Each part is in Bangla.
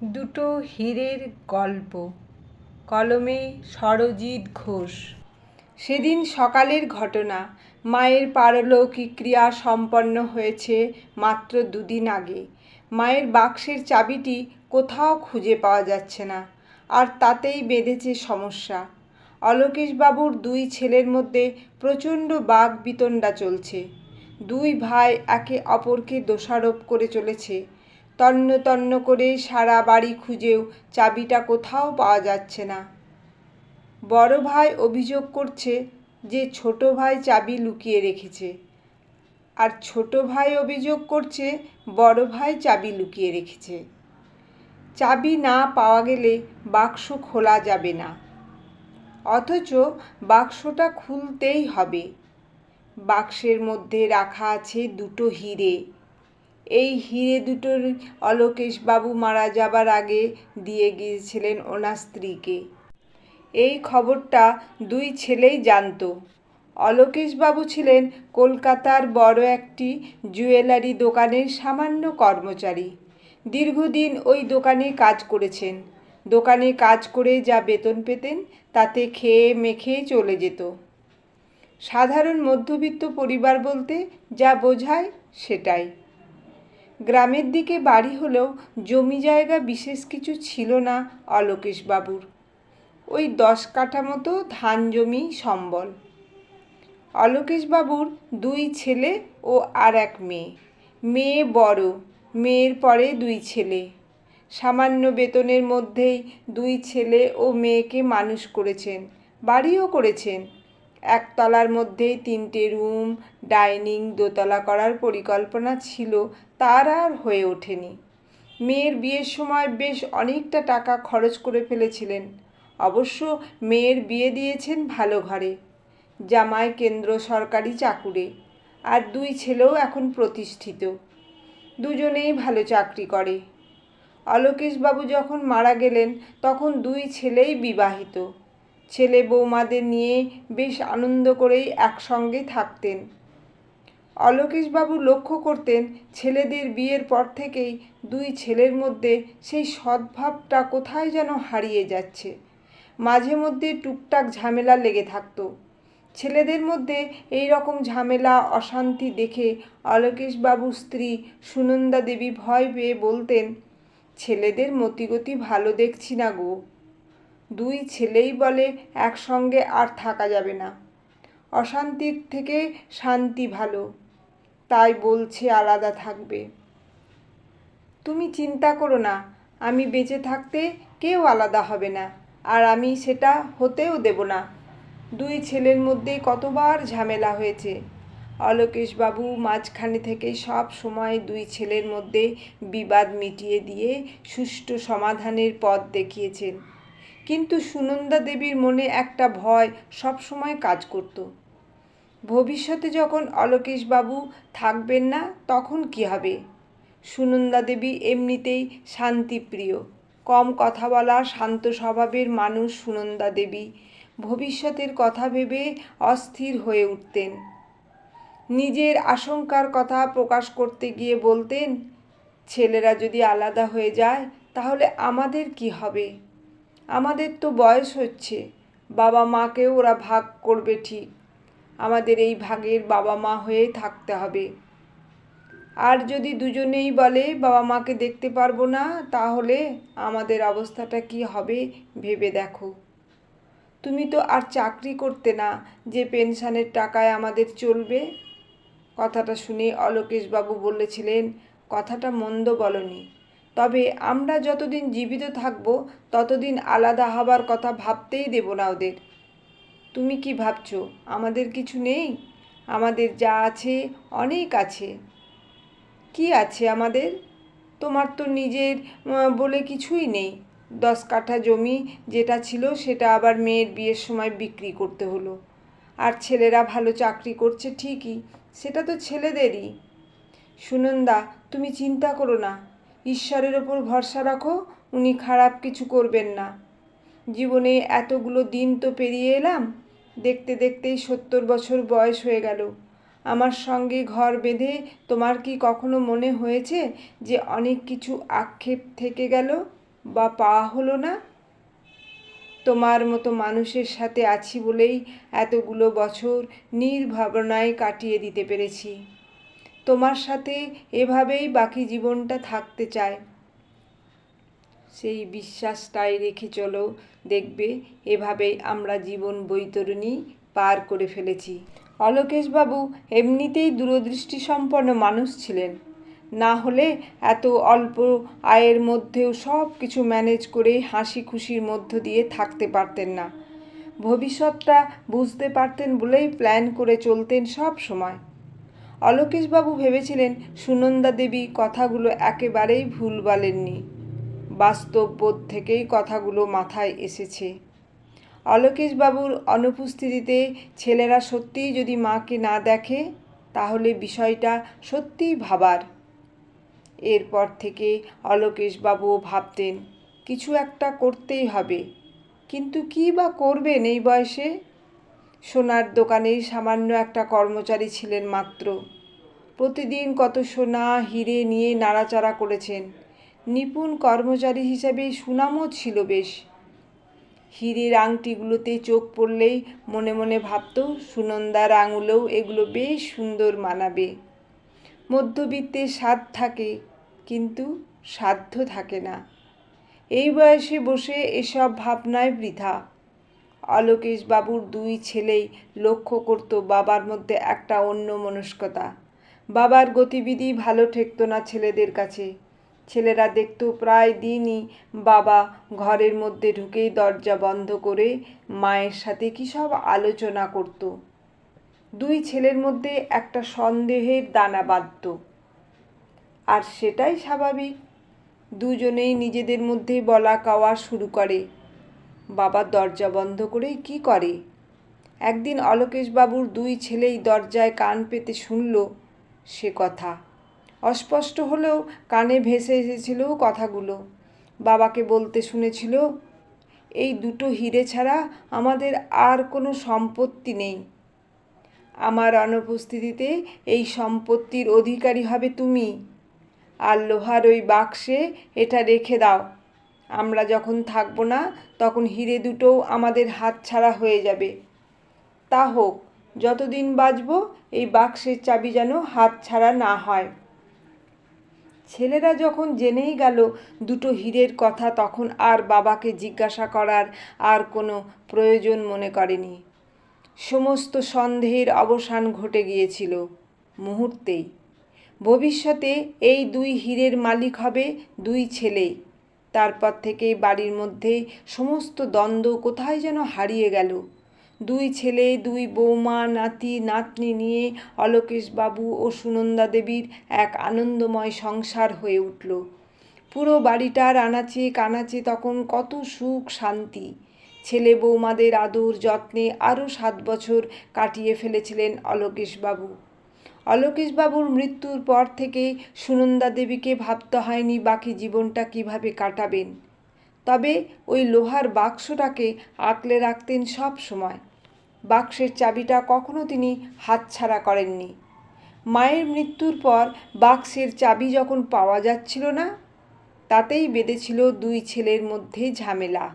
দুটো হীরের গল্প। কলমে সরজিৎ ঘোষ। সেদিন সকালের ঘটনা। মায়ের পারলৌকিক ক্রিয়া সম্পন্ন হয়েছে মাত্র দুদিন আগে। মায়ের বাক্সের চাবিটি কোথাও খুঁজে পাওয়া যাচ্ছে না, আর তাতেই বেঁধেছে সমস্যা। অলোকেশবাবুর দুই ছেলের মধ্যে প্রচণ্ড বাঘ বিতণ্ডা চলছে। দুই ভাই একে অপরকে দোষারোপ করে চলেছে। তন্ন তন্ন করে সারা বাড়ি খুঁজেও চাবিটা কোথাও পাওয়া যাচ্ছে না। বড় ভাই অভিযোগ করছে যে ছোট ভাই চাবি লুকিয়ে রেখেছে। আর ছোট ভাই অভিযোগ করছে বড় ভাই চাবি লুকিয়ে রেখেছে। চাবি না পাওয়া গেলে বাক্স খোলা যাবে না। অথচ বাক্সটা খুলতেই হবে। বাক্সের মধ্যে রাখা আছে দুটো হিরে। এই হিরে দুটোর অলোকেশবাবু মারা যাবার আগে দিয়ে গিয়েছিলেন ওনার স্ত্রীকে। এই খবরটা দুই ছেলেই জানতো। অলোকেশবাবু ছিলেন কলকাতার বড় একটি জুয়েলারি দোকানের সামান্য কর্মচারী। দীর্ঘদিন ওই দোকানে কাজ করেছেন। দোকানে কাজ করে যা বেতন পেতেন তাতে খেয়ে মেখে চলে যেত। সাধারণ মধ্যবিত্ত পরিবার বলতে যা বোঝায় সেটাই। গ্রামের দিকে বাড়ি হলেও জমি জায়গা বিশেষ কিছু ছিল না অলোকেশবাবুর। ওই দশ কাঠা মতো ধান জমি সম্বল। অলোকেশবাবুর দুই ছেলে ও আর এক মেয়ে। মেয়ে বড়, মেয়ের পরে দুই ছেলে। সামান্য বেতনের মধ্যেই দুই ছেলে ও মেয়েকে মানুষ করেছেন, বাড়িও করেছেন। একতলার মধ্যেই তিনটে রুম, ডাইনিং, দোতলা করার পরিকল্পনা ছিল, তার আর হয়ে ওঠেনি। মেয়ের বিয়ের সময় বেশ অনেকটা টাকা খরচ করে ফেলেছিলেন। অবশ্য মেয়ের বিয়ে দিয়েছেন ভালো ঘরে, জামাই কেন্দ্র সরকারি চাকুরে, আর দুই ছেলেও এখন প্রতিষ্ঠিত। দুজনেই ভালো চাকরি করে। অলোকেশবাবু যখন মারা গেলেন, তখন দুই ছেলেই বিবাহিত। ছেলে বৌমাদের নিয়ে বেশ আনন্দ করেই একসঙ্গে থাকতেন। অলোকেশবাবু লক্ষ্য করতেন ছেলেদের বিয়ের পর থেকেই দুই ছেলের মধ্যে সেই সদ্ভাবটা কোথায় যেন হারিয়ে যাচ্ছে। মাঝে মধ্যে টুকটাক ঝামেলা লেগে থাকতো। ছেলেদের মধ্যে এই রকম ঝামেলা, অশান্তি দেখে অলোকেশবাবুর স্ত্রী সুনন্দা দেবী ভয় পেয়ে বলতেন, ছেলেদের মতিগতি ভালো দেখছি না গো। দুই ছেলেই বলে, একসঙ্গে আর থাকা যাবে না। অশান্তির থেকে শান্তি ভালো, তাই বলছে আলাদা থাকবে। তুমি চিন্তা করো না, আমি বেঁচে থাকতে কেউ আলাদা হবে না, আর আমি সেটা হতেও দেব না। দুই ছেলের মধ্যে কতবার ঝামেলা হয়েছে। অলোকেশবাবু মাঝখানে থেকে সব সময় দুই ছেলের মধ্যে বিবাদ মিটিয়ে দিয়ে সুষ্ঠু সমাধানের পথ দেখিয়েছেন। কিন্তু সুনন্দা দেবীর মনে একটা ভয় সব সময় কাজ করত। ভবিষ্যতে যখন অলোকেশবাবু থাকবেন না, তখন কি হবে? সুনন্দা দেবী এমনিতেই শান্তিপ্রিয়। কম কথা বলা শান্ত স্বভাবের মানুষ সুনন্দা দেবী। ভবিষ্যতের কথা ভেবে অস্থির হয়ে উঠতেন। নিজের আশঙ্কার কথা প্রকাশ করতে গিয়ে বলতেন, ছেলেরা যদি আলাদা হয়ে যায়, তাহলে আমাদের কি হবে? আমাদের তো বয়স হচ্ছে, বাবা মাকেও ওরা ভাগ করবে ঠিক। আমাদের এই ভাগের বাবা মা হয়ে থাকতে হবে। আর যদি দুজনেই বলে, বাবা মাকে দেখতে পারব না, তাহলে আমাদের অবস্থাটা কি হবে ভেবে দেখো। তুমি তো আর চাকরি করতে না, যে পেনশনের টাকায় আমাদের চলবে? কথাটা শুনে অলোকেশবাবু বলেছিলেন, কথাটা মন্দ বলনি। তবে আমরা যতদিন জীবিত থাকব, ততদিন আলাদা হবার কথা ভাবতেই দেব না ওদের। তুমি কি ভাবছ, আমাদের কিছু নেই? আমাদের যা আছে, অনেক আছে। কি আছে আমাদের? তোমার তো নিজের বলে কিছুই নেই। দশ কাঠা জমি যেটা ছিল, সেটা আবার মেয়ের বিয়ের সময় বিক্রি করতে হলো। আর ছেলেরা ভালো চাকরি করছে ঠিকই, সেটা তো ছেলেদেরই। সুনন্দা, তুমি চিন্তা করো না। ঈশ্বরের ওপর ভরসা রাখো, উনি খারাপ কিছু করবেন না। জীবনে এতগুলো দিন তো পেরিয়ে এলাম, দেখতে দেখতেই সত্তর বছর বয়স হয়ে গেল। আমার সঙ্গে ঘর বেঁধে তোমার কি কখনো মনে হয়েছে যে অনেক কিছু আক্ষেপ থেকে গেল বা পাওয়া হলো না? তোমার মতো মানুষের সাথে আছি বলেই এতগুলো বছর নির্ভাবনায় কাটিয়ে দিতে পেরেছি। তোমার সাথে এভাবেই বাকি জীবনটা থাকতে চায়। সেই বিশ্বাসটাই রেখে চলো, দেখবে এভাবেই আমরা জীবন বৈতরণী পার করে ফেলেছি। অলোকেশবাবু এমনিতেই দূরদৃষ্টি সম্পন্ন মানুষ ছিলেন। না হলে এত অল্প আয়ের মধ্যেও সব কিছু ম্যানেজ করে হাসি খুশির মধ্য দিয়ে থাকতে পারতেন না। ভবিষ্যৎটা বুঝতে পারতেন বলেই প্ল্যান করে চলতেন সব সময়। অলোকেশবাবু ভেবেছিলেন সুনন্দা দেবী কথাগুলো একেবারেই ভুল বলেননি। বাস্তব বোধ থেকেই কথাগুলো মাথায় এসেছে। অলোকেশবাবুর অনুপস্থিতিতে ছেলেরা সত্যিই যদি মাকে না দেখে, তাহলে বিষয়টা সত্যিই ভাবার। এরপর থেকে অলোকেশবাবুও ভাবতেন, কিছু একটা করতেই হবে। কিন্তু কী বা করবেন এই বয়সে? সোনার দোকানেই সামান্য একটা কর্মচারী ছিলেন মাত্র। প্রতিদিন কত সোনা, হিরে নিয়ে নাড়াচাড়া করেছেন। নিপুণ কর্মচারী হিসেবে সুনামও ছিল বেশ। হিরের আংটিগুলোতে চোখ পড়লেই মনে মনে ভাবত, সুনন্দার আঙুলেও এগুলো বেশ সুন্দর মানাবে। মধ্যবিত্তের স্বাদ থাকে, কিন্তু সাধ্য থাকে না। এই বয়সে বসে এসব ভাবনায় বৃথা। বাবুর দুই ছেলেই লক্ষ্য করত বাবার মধ্যে একটা অন্য মনস্কতা। বাবার গতিবিধি ভালো ঠেকতো না ছেলেদের কাছে। ছেলেরা দেখতো প্রায় দিনই বাবা ঘরের মধ্যে ঢুকেই দরজা বন্ধ করে মায়ের সাথে কী সব আলোচনা করত। দুই ছেলের মধ্যে একটা সন্দেহের দানা বাঁধত। আর সেটাই স্বাভাবিক। দুজনেই নিজেদের মধ্যে বলা কাওয়া শুরু করে। বাবা দরজা বন্ধ করেই কি করে? একদিন অলোকেশবাবুর দুই ছেলেই দরজায় কান পেতে শুনল সে কথা। অস্পষ্ট হলেও কানে ভেসে এসেছিল কথাগুলো। বাবাকে বলতে শুনেছিল, এই দুটো হিরে ছাড়া আমাদের আর কোনো সম্পত্তি নেই। আমার অনুপস্থিতিতে এই সম্পত্তির অধিকারী হবে তুমি। আর লোহার ওই বাক্সে এটা রেখে দাও। আমরা যখন থাকব না, তখন হিরে দুটোও আমাদের হাতছাড়া হয়ে যাবে। তা হোক, যতদিন বাঁচব, এই বাক্সের চাবি যেন হাত ছাড়া না হয়। ছেলেরা যখন জেনেই গেল দুটো হীরের কথা, তখন আর বাবাকে জিজ্ঞাসা করার আর কোনো প্রয়োজন মনে করেনি। সমস্ত সন্দেহের অবসান ঘটে গিয়েছিল মুহূর্তেই। ভবিষ্যতে এই দুই হীরের মালিক হবে দুই ছেলেই তারপর থেকে বাড়ির মধ্যে সমস্ত দ্বন্দ্ব কোথায় যেন হারিয়ে গেল। দুই ছেলে, দুই বৌমা, নাতি, নাতনি নিয়ে অলোকেশবাবু ও সুনন্দা দেবীর এক আনন্দময় সংসার হয়ে উঠল। পুরো বাড়িটার আনাচে কানাচে তখন কত সুখ শান্তি। ছেলে বৌমাদের আদর যত্নে আরও সাত বছর কাটিয়ে ফেলেছিলেন অলোকেশবাবু। অলোকেশবাবুর মৃত্যুর পর থেকে সুনন্দা দেবীকে ভাবতে হয়নি বাকি জীবনটা কীভাবে কাটাবেন। তবে ওই লোহার বাক্সটাকে আঁকলে রাখতেন সব সময়। বাক্সের চাবিটা কখনো তিনি হাতছাড়া করেননি। মায়ের মৃত্যুর পর বাক্সের চাবি যখন পাওয়া যাচ্ছিল না, তাতেই বেঁধেছিল দুই ছেলের মধ্যে ঝামেলা।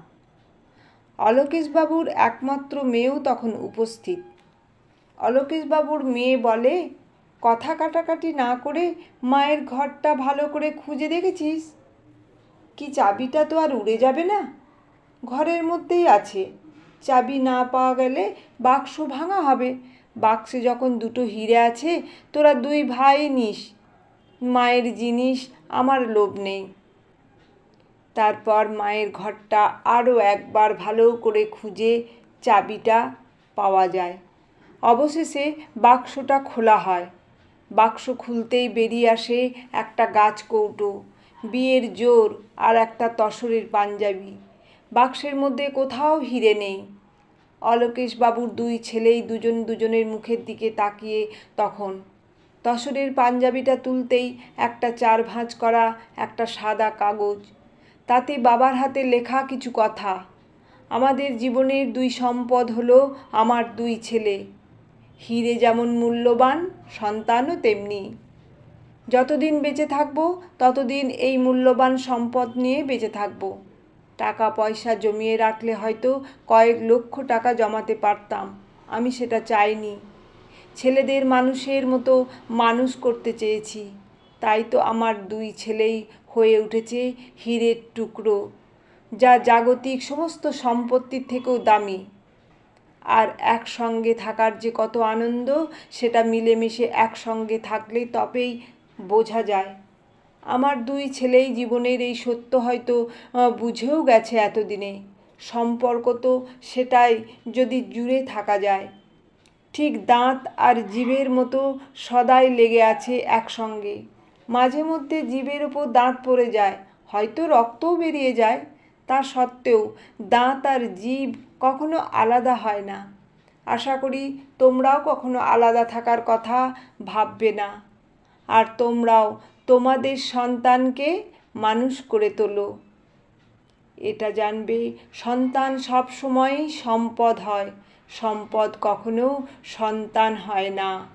অলোকেশবাবুর একমাত্র মেয়েও তখন উপস্থিত। অলোকেশবাবুর মেয়ে বলে কথা কাটাকাটি না করে মায়ের ঘরটা ভালো করে খুঁজে দেখেছিস? কি চাবিটা তো আর উড়ে যাবে না? ঘরের মধ্যেই আছে। চাবি না পাওয়া গেলে বাক্স ভাঙা হবে। বাক্সে যখন দুটো হিরে আছে, তোরা দুই ভাই নিস। মায়ের জিনিস, আমার লোভ নেই। তারপর মায়ের ঘরটা আরও একবার ভালো করে খুঁজে চাবিটা পাওয়া যায়। অবশেষে বাক্সটা খোলা হয়। বাক্স খুলতেই বেরিয়ে আসে একটা গাছ কৌটো, বিয়ের জোর আর একটা তসরের পাঞ্জাবি। বাক্সের মধ্যে কোথাও হিরে নেই। অলোকেশবাবুর দুই ছেলেই দুজন দুজনের মুখের দিকে তাকিয়ে তখন তসরের পাঞ্জাবিটা তুলতেই একটা চার ভাঁজ করা একটা সাদা কাগজ। তাতে বাবার হাতে লেখা কিছু কথা, আমাদের জীবনের দুই সম্পদ হলো আমার দুই ছেলে। হিরে যেমন মূল্যবান, সন্তানও তেমনি। যতদিন বেঁচে থাকব, ততদিন এই মূল্যবান সম্পদ নিয়ে বেঁচে থাকব। টাকা পয়সা জমিয়ে রাখলে হয়তো কয়েক লক্ষ টাকা জমাতে পারতাম, আমি সেটা চাইনি। ছেলেদের মানুষের মতো মানুষ করতে চেয়েছি, তাই তো আমার দুই ছেলেই হয়ে উঠেছে হীরের টুকরো, যা জাগতিক সমস্ত সম্পত্তির থেকেও দামি। আর একসঙ্গে থাকার যে কত আনন্দ, সেটা মিলেমিশে একসঙ্গে থাকলে তবেই বোঝা যায়। আমার দুই ছেলেই জীবনের এই সত্য হয়তো বুঝেও গেছে এতদিনে। সম্পর্ক তো সেটাই যদি জুড়ে থাকা যায়। ঠিক দাঁত আর জিভের মতো সদাই লেগে আছে একসঙ্গে। মাঝে মধ্যে জিভের ওপর দাঁত পড়ে যায়, হয়তো রক্তও বেরিয়ে যায়। তা সত্ত্বেও দাঁত আর জীব কখনো আলাদা হয় না। আশা করি তোমরাও কখনো আলাদা থাকার কথা ভাববে না। আর তোমরাও তোমাদের সন্তানকে মানুষ করে তোলো। এটা জানবে, সন্তান সব সময়ই সম্পদ হয়। সম্পদ কখনো সন্তান হয় না।